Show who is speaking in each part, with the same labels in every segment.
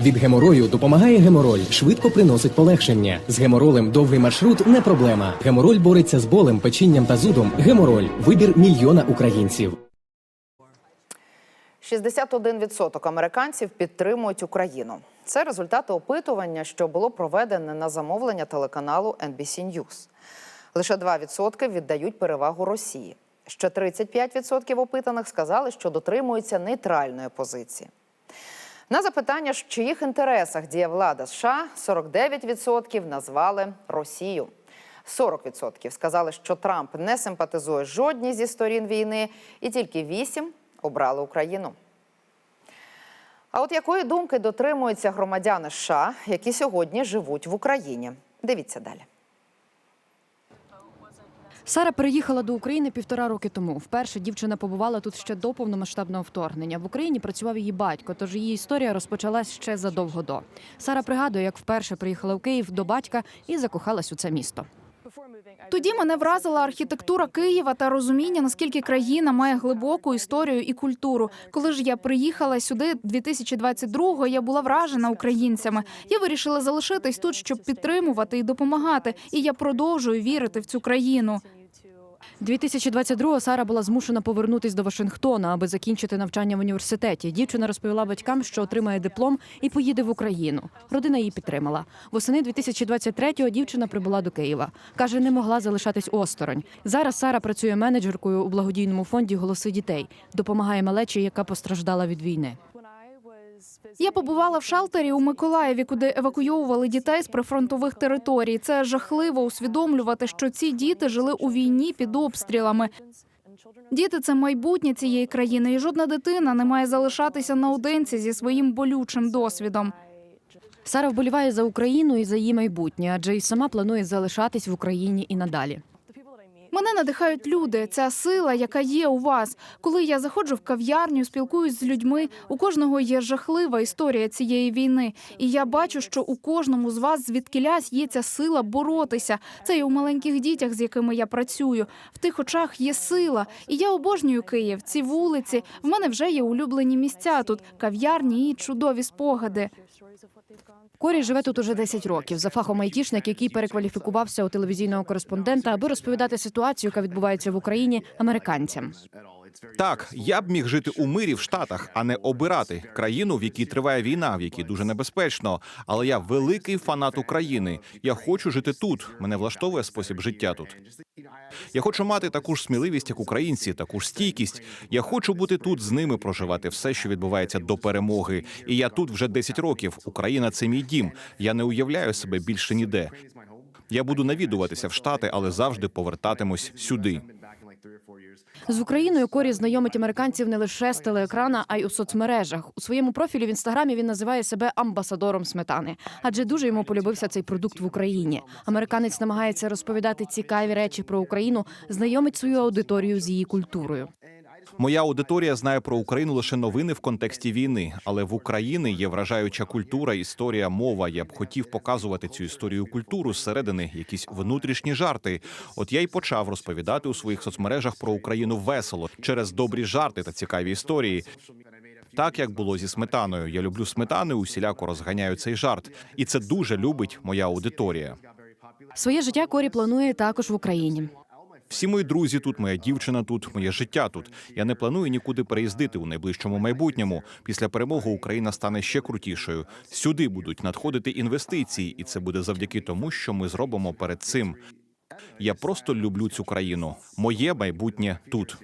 Speaker 1: Від геморою допомагає гемороль, швидко приносить полегшення. З геморолем довгий маршрут не проблема. Гемороль бореться з болем, печінням та зудом. Гемороль вибір мільйона українців.
Speaker 2: 61% американців підтримують Україну. Це результати опитування, що було проведене на замовлення телеканалу NBC News. Лише 2% віддають перевагу Росії. Ще 35% опитаних сказали, що дотримуються нейтральної позиції. На запитання, в чиїх інтересах діє влада США, 49% назвали Росію. 40% сказали, що Трамп не симпатизує жодній зі сторін війни, і тільки 8% обрали Україну. А от якої думки дотримуються громадяни США, які сьогодні живуть в Україні? Дивіться далі.
Speaker 3: Сара переїхала до України півтора роки тому. Вперше дівчина побувала тут ще до повномасштабного вторгнення. В Україні працював її батько, тож її історія розпочалась ще задовго до. Сара пригадує, як вперше приїхала в Київ до батька і закохалась у це місто.
Speaker 4: Тоді мене вразила архітектура Києва та розуміння, наскільки країна має глибоку історію і культуру. Коли ж я приїхала сюди 2022-го, я була вражена українцями. Я вирішила залишитись тут, щоб підтримувати і допомагати. І я продовжую вірити в цю країну.
Speaker 3: 2022-го Сара була змушена повернутись до Вашингтона, аби закінчити навчання в університеті. Дівчина розповіла батькам, що отримає диплом і поїде в Україну. Родина її підтримала. Восени 2023-го дівчина прибула до Києва. каже, не могла залишатись осторонь. Зараз Сара працює менеджеркою у благодійному фонді Голоси дітей, допомагає малечі, яка постраждала від війни.
Speaker 4: Я побувала в шалтері у Миколаєві, куди евакуйовували дітей з прифронтових територій. Це жахливо усвідомлювати, що ці діти жили у війні під обстрілами. Діти це майбутнє цієї країни, і жодна дитина не має залишатися наодинці зі своїм болючим досвідом.
Speaker 3: Сара вболіває за Україну і за її майбутнє, адже й сама планує залишатись в Україні і надалі.
Speaker 4: Мене надихають люди, ця сила, яка є у вас. Коли я заходжу в кав'ярню, спілкуюсь з людьми, у кожного є жахлива історія цієї війни. І я бачу, що у кожному з вас звідкілясь є ця сила боротися. Це і у маленьких дітях, з якими я працюю. В тих очах є сила. І я обожнюю Київ, ці вулиці. В мене вже є улюблені місця тут, кав'ярні і чудові спогади.
Speaker 3: Корі живе тут уже 10 років. За фахом айтішник, який перекваліфікувався у телевізійного кореспондента, аби розповідати ситуацію, яка відбувається в Україні американцям.
Speaker 5: Так, я б міг жити у мирі в Штатах, а не обирати країну, в якій триває війна, в якій дуже небезпечно. Але я великий фанат України. Я хочу жити тут. Мене влаштовує спосіб життя тут. Я хочу мати таку ж сміливість, як українці, таку ж стійкість. Я хочу бути тут з ними, проживати все, що відбувається до перемоги. І я тут вже 10 років. Україна це мій дім. Я не уявляю себе більше ніде. Я буду навідуватися в Штати, але завжди повертатимусь сюди.
Speaker 3: З Україною Корі знайомить американців не лише з телеекрана, а й у соцмережах. У своєму профілі в інстаграмі він називає себе амбасадором сметани, адже дуже йому полюбився цей продукт в Україні. Американець намагається розповідати цікаві речі про Україну, знайомить свою аудиторію з її культурою.
Speaker 5: Моя аудиторія знає про Україну лише новини в контексті війни, але в Україні є вражаюча культура, історія, мова. Я б хотів показувати цю історію культуру зсередини, якісь внутрішні жарти. От я й почав розповідати у своїх соцмережах про Україну весело через добрі жарти та цікаві історії. Так як було зі сметаною. Я люблю сметани, усіляко розганяю цей жарт, і це дуже любить моя аудиторія.
Speaker 3: Своє життя Корі планує також в Україні.
Speaker 5: Всі мої друзі тут, моя дівчина тут, моє життя тут. Я не планую нікуди переїздити у найближчому майбутньому. Після перемоги Україна стане ще крутішою. Сюди будуть надходити інвестиції, і це буде завдяки тому, що ми зробимо перед цим. Я просто люблю цю країну. Моє майбутнє тут.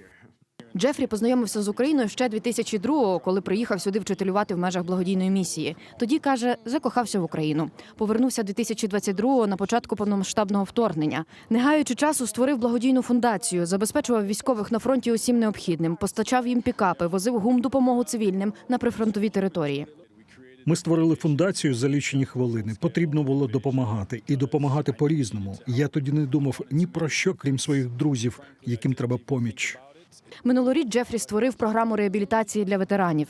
Speaker 3: Джефрі познайомився з Україною ще 2002-го, коли приїхав сюди вчителювати в межах благодійної місії. Тоді каже, закохався в Україну. Повернувся 2022-го на початку повномасштабного вторгнення. Не гаючи часу, створив благодійну фундацію, забезпечував військових на фронті усім необхідним, постачав їм пікапи, возив гум допомогу цивільним на прифронтові території.
Speaker 6: Ми створили фундацію за лічені хвилини. Потрібно було допомагати і допомагати по-різному. Я тоді не думав ні про що, крім своїх друзів, яким треба поміч.
Speaker 3: Минулоріч Джефрі створив програму реабілітації для ветеранів.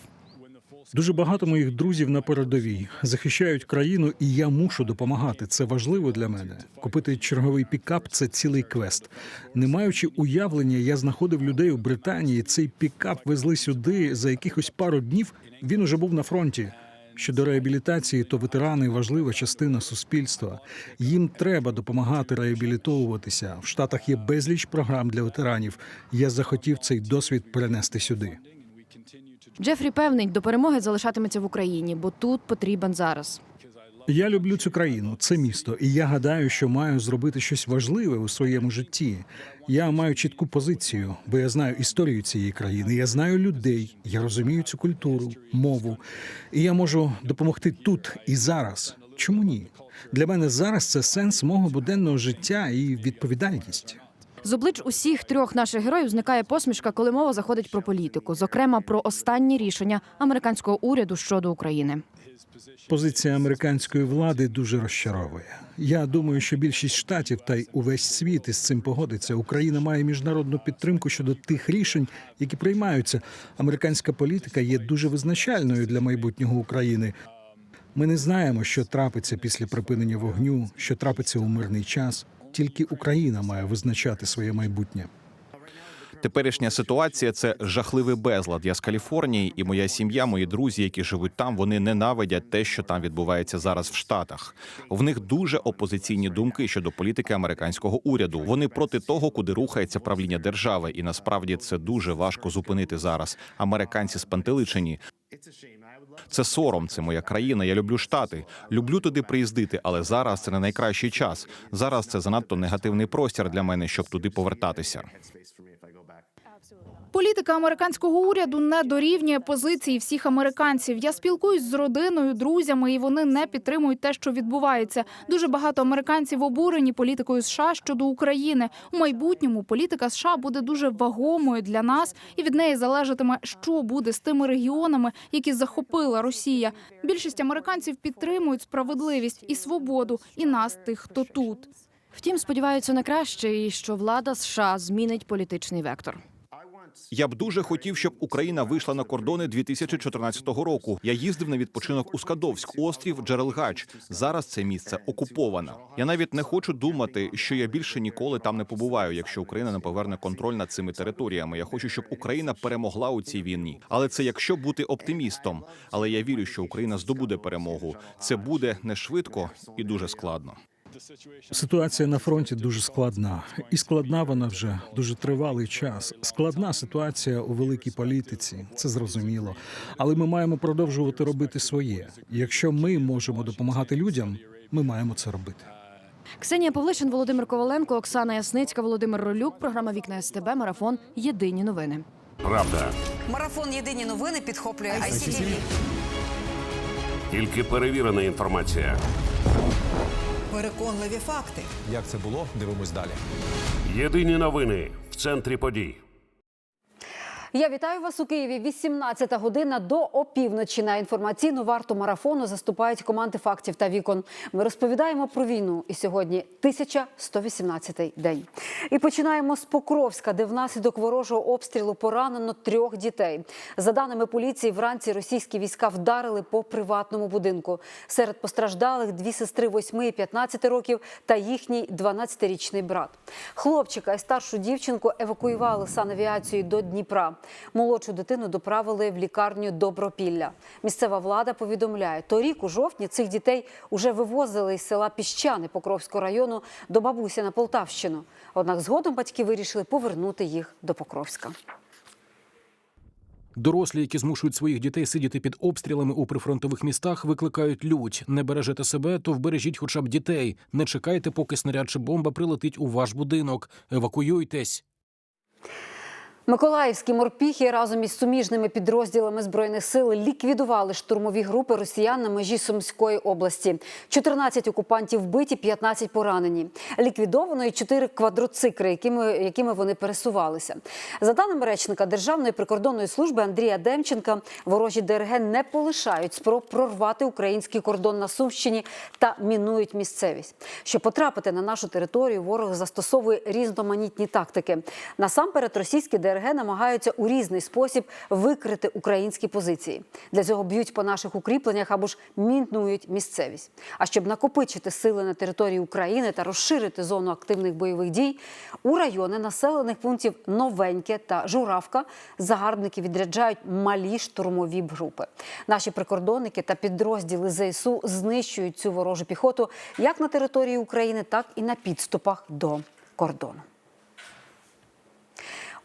Speaker 6: Дуже багато моїх друзів на передовій захищають країну, і я мушу допомагати. Це важливо для мене. Купити черговий пікап це цілий квест. Не маючи уявлення, я знаходив людей у Британії. Цей пікап везли сюди за якихось пару днів. Він уже був на фронті. Щодо реабілітації, то ветерани важлива частина суспільства. Їм треба допомагати реабілітовуватися. В Штатах є безліч програм для ветеранів. Я захотів цей досвід перенести сюди.
Speaker 3: Джефрі певний, до перемоги залишатиметься в Україні, бо тут потрібен зараз.
Speaker 6: Я люблю цю країну, це місто, і я гадаю, що маю зробити щось важливе у своєму житті. Я маю чітку позицію, бо я знаю історію цієї країни. Я знаю людей, я розумію цю культуру, мову, і я можу допомогти тут і зараз. Чому ні? Для мене зараз це сенс мого буденного життя і відповідальність.
Speaker 3: З облич усіх трьох наших героїв зникає посмішка, коли мова заходить про політику, зокрема про останні рішення американського уряду щодо України.
Speaker 6: Позиція американської влади дуже розчаровує. Я думаю, що більшість штатів та й увесь світ із цим погодиться. Україна має міжнародну підтримку щодо тих рішень, які приймаються. Американська політика є дуже визначальною для майбутнього України. Ми не знаємо, що трапиться після припинення вогню, що трапиться у мирний час. Тільки Україна має визначати своє майбутнє.
Speaker 5: Теперішня ситуація це жахливий безлад. Я з Каліфорнії, і моя сім'я, мої друзі, які живуть там, вони ненавидять те, що там відбувається зараз в Штатах. В них дуже опозиційні думки щодо політики американського уряду. Вони проти того, куди рухається правління держави, і насправді це дуже важко зупинити зараз. Американці спантеличені. Це сором, це моя країна. Я люблю штати. Люблю туди приїздити, але зараз це не найкращий час. Зараз це занадто негативний простір для мене, щоб туди повертатися.
Speaker 4: Політика американського уряду не дорівнює позиції всіх американців. Я спілкуюсь з родиною, друзями, і вони не підтримують те, що відбувається. Дуже багато американців обурені політикою США щодо України. У майбутньому політика США буде дуже вагомою для нас, і від неї залежатиме, що буде з тими регіонами, які захопила Росія. Більшість американців підтримують справедливість і свободу, і нас, тих, хто тут.
Speaker 3: Втім, сподіваються на краще, і що влада США змінить політичний вектор.
Speaker 5: Я б дуже хотів, щоб Україна вийшла на кордони 2014 року. Я їздив на відпочинок у Скадовськ, острів Джерелгач. Зараз це місце окуповане. Я навіть не хочу думати, що я більше ніколи там не побуваю, якщо Україна не поверне контроль над цими територіями. Я хочу, щоб Україна перемогла у цій війні. Але це якщо бути оптимістом. Але я вірю, що Україна здобуде перемогу. Це буде не швидко і дуже складно.
Speaker 6: Ситуація на фронті дуже складна, і складна вона вже дуже тривалий час. Складна ситуація у великій політиці, це зрозуміло. Але ми маємо продовжувати робити своє. Якщо ми можемо допомагати людям, ми маємо це робити.
Speaker 3: Ксенія Павлишин, Володимир Коваленко, Оксана Ясницька, Володимир Ролюк. Програма Вікна СТБ. Марафон. Єдині новини.
Speaker 7: Правда,
Speaker 8: Марафон Єдині новини підхоплює ICTV.
Speaker 7: тільки перевірена інформація.
Speaker 8: Переконливі факти.
Speaker 9: Як це було? Дивимось далі.
Speaker 7: Єдині новини в центрі подій.
Speaker 10: Я вітаю вас у Києві. 18 година до опівночі на інформаційну варту марафону заступають команди фактів та вікон. Ми розповідаємо про війну. І сьогодні 1118 день. І починаємо з Покровська, де внаслідок ворожого обстрілу поранено трьох дітей. За даними поліції, вранці російські війська вдарили по приватному будинку. Серед постраждалих дві сестри 8 і 15 років та їхній 12-річний брат. Хлопчика і старшу дівчинку евакуювали санавіацією до Дніпра. Молодшу дитину доправили в лікарню Добропілля. Місцева влада повідомляє, торік у жовтні цих дітей уже вивозили із села Піщани Покровського району до бабусі на Полтавщину. Однак згодом батьки вирішили повернути їх до Покровська.
Speaker 11: Дорослі, які змушують своїх дітей сидіти під обстрілами у прифронтових містах, викликають лють. Не бережете себе, то вбережіть хоча б дітей. Не чекайте, поки снаряд чи бомба прилетить у ваш будинок. Евакуюйтесь.
Speaker 10: Миколаївські морпіхи разом із суміжними підрозділами збройних сил ліквідували штурмові групи росіян на межі Сумської області. 14 окупантів вбиті, 15 поранені. Ліквідовано і 4 квадроцикри, якими, якими вони пересувалися. За даними речника Державної прикордонної служби Андрія Демченка, ворожі ДРГ не полишають спроб прорвати український кордон на Сумщині та мінують місцевість. Щоб потрапити на нашу територію, ворог застосовує різноманітні тактики. Насамперед, російські ДРГ ДРГ намагаються у різний спосіб викрити українські позиції. Для цього б'ють по наших укріпленнях або ж мінують місцевість. А щоб накопичити сили на території України та розширити зону активних бойових дій, у райони населених пунктів Новеньке та Журавка загарбники відряджають малі штурмові групи. Наші прикордонники та підрозділи ЗСУ знищують цю ворожу піхоту як на території України, так і на підступах до кордону.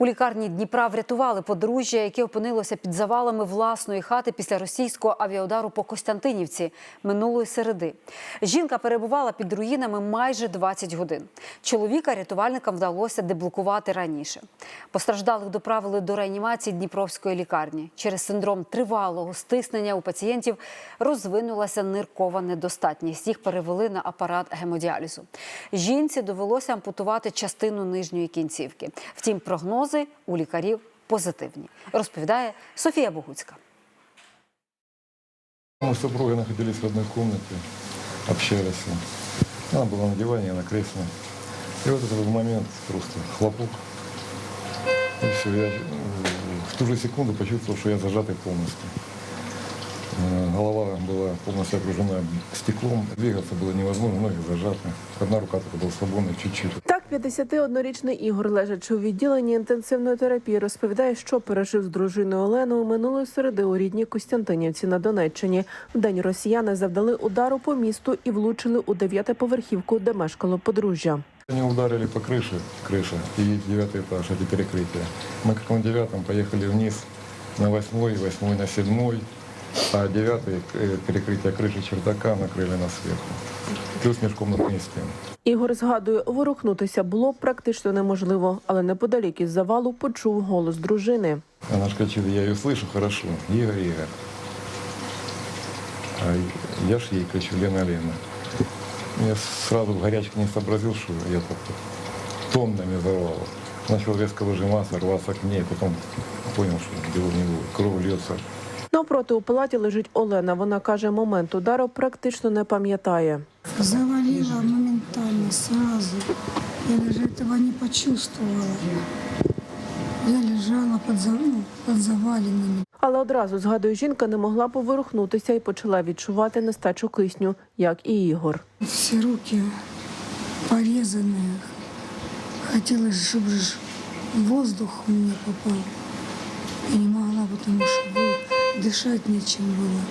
Speaker 10: У лікарні Дніпра врятували подружжя, яке опинилося під завалами власної хати після російського авіаудару по Костянтинівці минулої середи. Жінка перебувала під руїнами майже 20 годин. Чоловіка рятувальникам вдалося деблокувати раніше. Постраждалих доправили до реанімації Дніпровської лікарні. Через синдром тривалого стиснення у пацієнтів розвинулася ниркова недостатність. Їх перевели на апарат гемодіалізу. Жінці довелося ампутувати частину нижньої кінцівки. Втім, прогнози у лікарів позитивні, розповідає Софія Богуцька.
Speaker 12: Мы с супругой находились в одной комнате, общались. Она была на диване, я на кресле. И вот этот момент просто хлопок. И все, я э, в ту же секунду почувствовал, что я зажатый полностью. Э, Голова была полностью окружена стеклом, двигаться было невозможно, ноги зажаты. Одна рука только была свободна чуть-чуть.
Speaker 13: Так, 51-річний Ігор, лежачи у відділенні інтенсивної терапії, розповідає, що пережив з дружиною Оленою минулої середи у рідній Костянтинівці на Донеччині. Вдень росіяни завдали удару по місту і влучили у дев'ятиповерхівку, де мешкало подружжя.
Speaker 12: Они ударили по крыше, крыша, и девятый этаж, эти перекрытия. Мы как на девятом поехали вниз на восьмой, восьмой на седьмой, а девятый э, перекрытие крыши чердака накрыли нас сверху. Плюс межкомнатные стены.
Speaker 13: Ігор згадує, ворухнутися було практично неможливо, але неподалік із завалу почув голос дружини.
Speaker 12: Она ж кричит, я ее слышу хорошо. Игорь, Игорь. А я ж ей кричу, Лена, Лена. Я сразу в горячке не сообразил, что я тут тоннами завалов. Начал резко выжиматься, рваться к ней, потом понял, что дело не будет. Кровь льется.
Speaker 13: Навпроти у палаті лежить Олена. Вона каже, момент удару практично не пам'ятає.
Speaker 14: Завалила моментально, сразу. Я даже этого не почувствовала. Я лежала под, за- ну, под заваленными.
Speaker 13: Але одразу згадує, жінка не могла поворухнутися і почала відчувати нестачу кисню, як і Ігор.
Speaker 14: Все руки порезанные. Хотелось, чтобы ж воздух мне попал. Я не могла, потому что вы- дышать нечем было.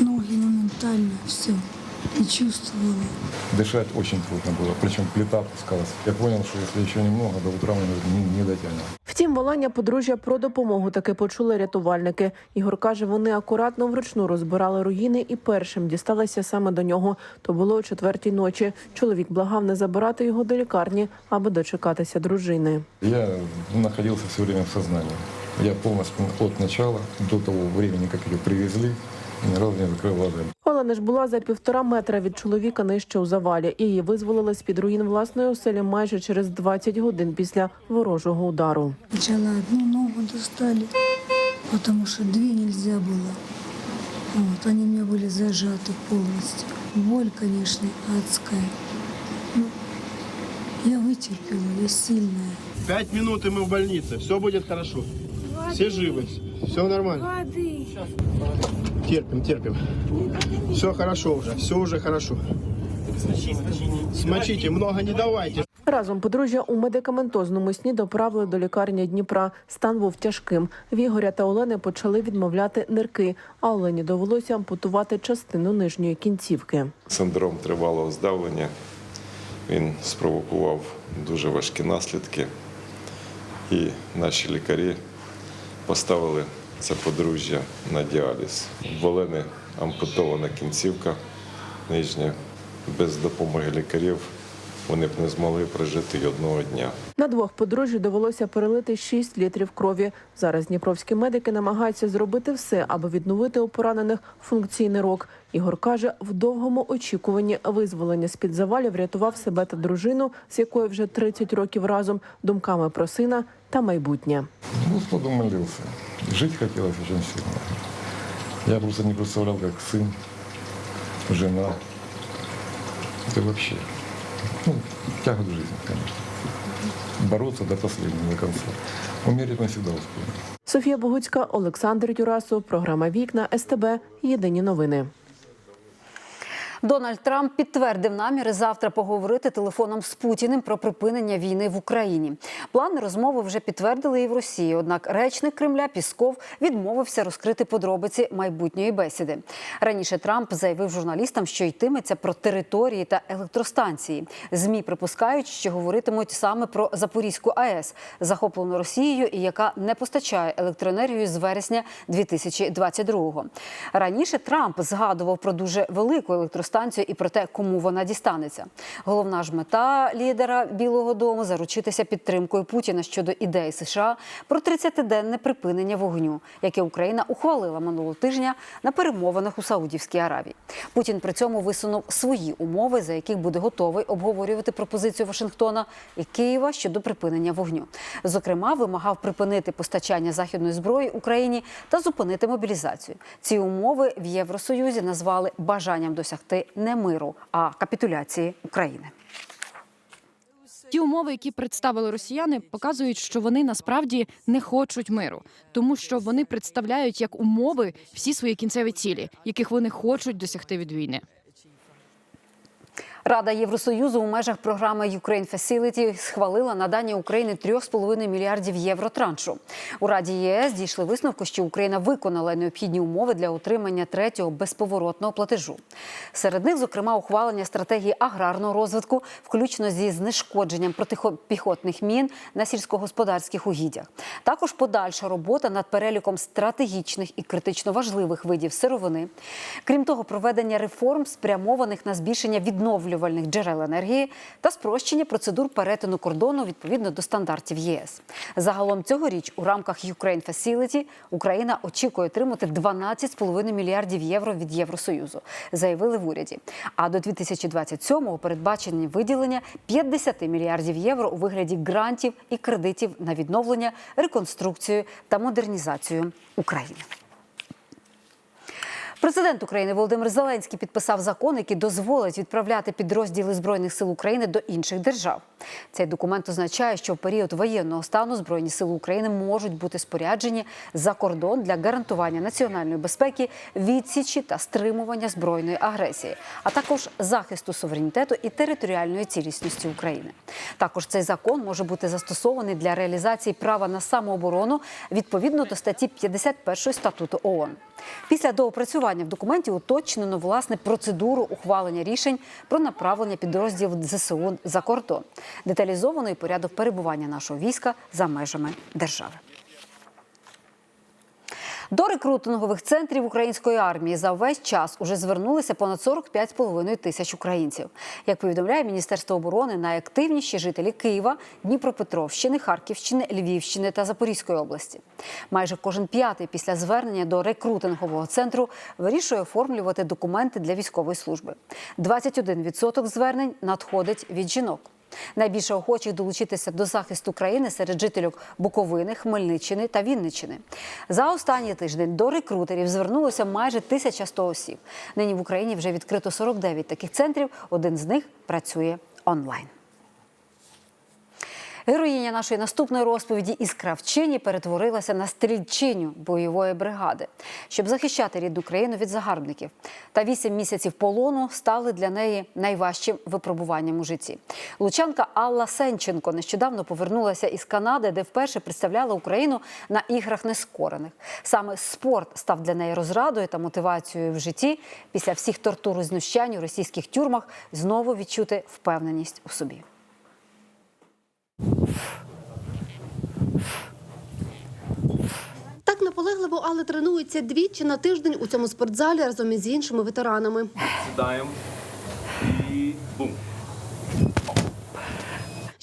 Speaker 14: Ноги моментально все не чувствовала.
Speaker 12: Дышать очень трудно было, причем плита опускалась. Я понял, что если еще немного, до утра мы не, не дотянем.
Speaker 13: Втім, волання подружжя про допомогу таки почули рятувальники. Ігор каже, вони акуратно вручну розбирали руїни і першим дісталися саме до нього. То було о четвертій ночі. Чоловік благав не забирати його до лікарні, аби дочекатися дружини.
Speaker 12: Я находился все время в сознании. Я полностью от начала до того времени, как ее привезли, ни разу не закрыл глаза.
Speaker 13: Олена ж була за півтора метра від чоловіка нижче у завалі. і Її визволили з під руїн власної оселі майже через 20 годин після ворожого удару.
Speaker 14: Сначала одну ногу достали, потому что две нельзя было. Вот, они у меня были зажаты полностью. Боль, конечно, адская. Ну, я вытерпела, я сильная.
Speaker 15: Пять минут и мы в больнице. Все будет хорошо. Все живы. Все нормально. Терпим, терпим. Все хорошо уже. Все уже хорошо. Смочите, много не давайте.
Speaker 13: Разом подружжя у медикаментозному сні доправили до лікарні Дніпра. Стан був тяжким. В Ігоря та Олени почали відмовляти нирки, а Олені довелося ампутувати частину нижньої кінцівки.
Speaker 16: Синдром тривалого здавлення. Він спровокував дуже важкі наслідки. І наші лікарі поставили це подружжя на діаліз. В ампутована кінцівка нижня. Без допомоги лікарів вони б не змогли прожити й одного дня.
Speaker 13: На двох подружжю довелося перелити 6 літрів крові. Зараз дніпровські медики намагаються зробити все, аби відновити у поранених функційний рок. Ігор каже, в довгому очікуванні визволення з-під завалів рятував себе та дружину, з якою вже 30 років разом, думками про сина та майбутнє.
Speaker 12: Господу молился. Жить хотелось очень сильно. Я просто не представлял, как сын, жена. Это вообще ну, тяга к жизни, конечно. бороться до последнего, до конца. Умереть мы всегда успеем.
Speaker 13: Софія Богуцька, Олександр Юрасов, програма Вікна СТБ. Єдині новини.
Speaker 10: Дональд Трамп підтвердив наміри завтра поговорити телефоном з Путіним про припинення війни в Україні. Плани розмови вже підтвердили і в Росії. Однак речник Кремля Пісков відмовився розкрити подробиці майбутньої бесіди. Раніше Трамп заявив журналістам, що йтиметься про території та електростанції. Змі припускають, що говоритимуть саме про Запорізьку АЕС, захоплену Росією і яка не постачає електроенергію з вересня 2022-го. Раніше Трамп згадував про дуже велику електростанцію і про те, кому вона дістанеться. Головна ж мета лідера Білого Дому заручитися підтримкою Путіна щодо ідеї США про 30-денне припинення вогню, яке Україна ухвалила минулого тижня на перемовинах у Саудівській Аравії. Путін при цьому висунув свої умови, за яких буде готовий обговорювати пропозицію Вашингтона і Києва щодо припинення вогню. Зокрема, вимагав припинити постачання західної зброї Україні та зупинити мобілізацію. Ці умови в Євросоюзі назвали бажанням досягти не миру, а капітуляції України.
Speaker 3: Ті умови, які представили росіяни, показують, що вони насправді не хочуть миру, тому що вони представляють як умови всі свої кінцеві цілі, яких вони хочуть досягти від війни.
Speaker 10: Рада Євросоюзу у межах програми Ukraine Facility схвалила надання Україні 3,5 мільярдів євро траншу. У Раді ЄС дійшли висновку, що Україна виконала необхідні умови для отримання третього безповоротного платежу. Серед них, зокрема, ухвалення стратегії аграрного розвитку, включно зі знешкодженням протипіхотних мін на сільськогосподарських угіддях. Також подальша робота над переліком стратегічних і критично важливих видів сировини. Крім того, проведення реформ спрямованих на збільшення відновлювання відновлювальних джерел енергії та спрощення процедур перетину кордону відповідно до стандартів ЄС. Загалом цьогоріч у рамках Ukraine Facility Україна очікує отримати 12,5 мільярдів євро від Євросоюзу, заявили в уряді. А до 2027-го передбачені виділення 50 мільярдів євро у вигляді грантів і кредитів на відновлення, реконструкцію та модернізацію України. Президент України Володимир Зеленський підписав закон, який дозволить відправляти підрозділи збройних сил України до інших держав. Цей документ означає, що в період воєнного стану збройні сили України можуть бути споряджені за кордон для гарантування національної безпеки, відсічі та стримування збройної агресії, а також захисту суверенітету і територіальної цілісності України. Також цей закон може бути застосований для реалізації права на самооборону відповідно до статті 51 статуту ООН. Після доопрацювання в документі уточнено власне процедуру ухвалення рішень про направлення підрозділів ЗСУ за кордон, деталізований порядок перебування нашого війська за межами держави. До рекрутингових центрів української армії за весь час уже звернулися понад 45,5 тисяч українців. Як повідомляє Міністерство оборони, найактивніші жителі Києва, Дніпропетровщини, Харківщини, Львівщини та Запорізької області. Майже кожен п'ятий після звернення до рекрутингового центру вирішує оформлювати документи для військової служби. 21% звернень надходить від жінок. Найбільше охочих долучитися до захисту країни серед жителів Буковини, Хмельниччини та Вінниччини. За останній тиждень до рекрутерів звернулося майже 1100 осіб. Нині в Україні вже відкрито 49 таких центрів. Один з них працює онлайн. Героїня нашої наступної розповіді із кравчині перетворилася на стрільчиню бойової бригади, щоб захищати рідну країну від загарбників. Та вісім місяців полону стали для неї найважчим випробуванням у житті. Лучанка Алла Сенченко нещодавно повернулася із Канади, де вперше представляла Україну на іграх нескорених. Саме спорт став для неї розрадою та мотивацією в житті. Після всіх тортур і знущань у російських тюрмах знову відчути впевненість у собі.
Speaker 17: Так наполегливо, але тренується двічі на тиждень у цьому спортзалі разом із іншими ветеранами.
Speaker 18: Сідаємо і бум.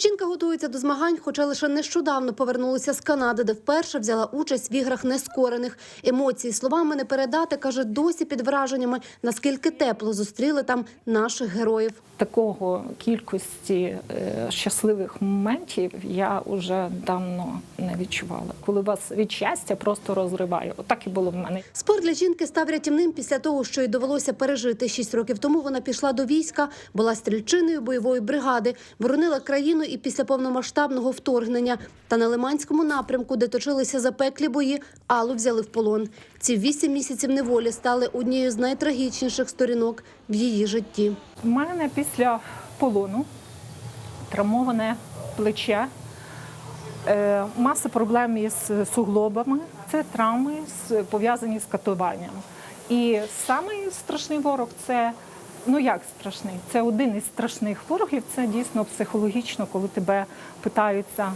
Speaker 17: Жінка готується до змагань, хоча лише нещодавно повернулася з Канади, де вперше взяла участь в іграх нескорених. Емоції словами не передати, каже, досі під враженнями, наскільки тепло зустріли там наших героїв.
Speaker 19: Такого кількості е, щасливих моментів я вже давно не відчувала. Коли вас від щастя просто розриває. Отак і було в мене.
Speaker 17: Спорт для жінки став рятівним після того, що й довелося пережити. Шість років тому вона пішла до війська, була стрільчиною бойової бригади, боронила країну і після повномасштабного вторгнення. Та на Лиманському напрямку, де точилися запеклі бої, Аллу взяли в полон. Ці вісім місяців неволі стали однією з найтрагічніших сторінок в її житті.
Speaker 19: У мене після полону травмоване плече, маса проблем із суглобами. Це травми пов'язані з катуванням. І самий страшний ворог це. Ну як страшний? Це один із страшних ворогів. Це дійсно психологічно, коли тебе питаються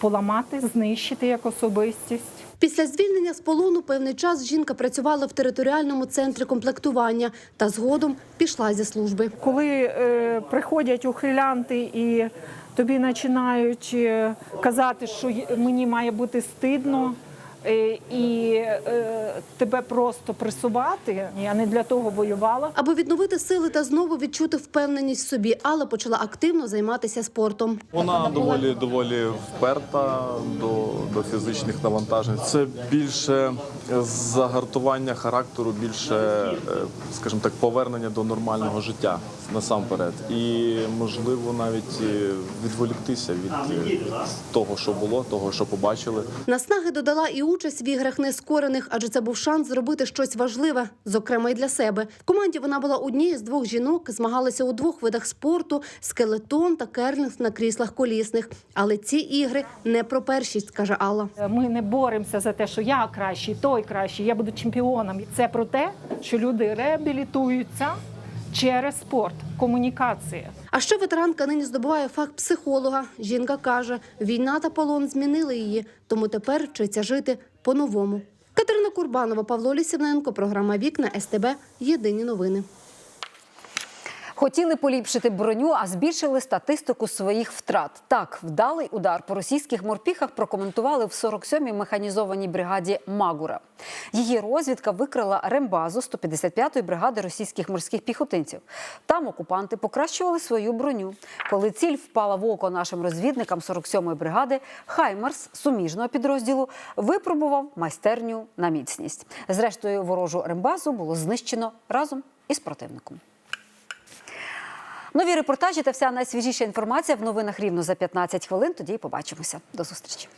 Speaker 19: поламати, знищити як особистість.
Speaker 17: Після звільнення з полону певний час жінка працювала в територіальному центрі комплектування та згодом пішла зі служби.
Speaker 19: Коли е, приходять ухилянти і тобі починають е, казати, що мені має бути стидно. Е, І е, тебе просто присувати. Я не для того воювала.
Speaker 17: Аби відновити сили та знову відчути впевненість в собі, Алла почала активно займатися спортом.
Speaker 20: Вона доволі доволі вперта до, до фізичних навантажень. Це більше загартування характеру, більше, е, скажімо так, повернення до нормального життя насамперед. І можливо навіть відволіктися від того, що було, того, що побачили.
Speaker 17: Наснаги додала і участь в іграх нескорених, адже це був шанс зробити щось важливе, зокрема й для себе. В команді вона була однією з двох жінок, змагалася у двох видах спорту: скелетон та керлінг на кріслах колісних. Але ці ігри не про першість, каже Алла.
Speaker 19: Ми не боремося за те, що я кращий, той кращий, я буду чемпіоном. Це про те, що люди реабілітуються через спорт, комунікація.
Speaker 17: А ще ветеранка нині здобуває фах психолога. Жінка каже, війна та полон змінили її, тому тепер вчиться жити по-новому. Катерина Курбанова, Павло Лісівненко, програма Вікна СТБ. Єдині новини.
Speaker 10: Хотіли поліпшити броню, а збільшили статистику своїх втрат. Так, вдалий удар по російських морпіхах прокоментували в 47-й механізованій бригаді Магура. Її розвідка викрила рембазу 155-ї бригади російських морських піхотинців. Там окупанти покращували свою броню. Коли ціль впала в око нашим розвідникам 47-ї бригади, Хаймерс суміжного підрозділу випробував майстерню на міцність. Зрештою, ворожу рембазу було знищено разом із противником. Нові репортажі та вся найсвіжіша інформація в новинах рівно за 15 хвилин. Тоді побачимося. До зустрічі.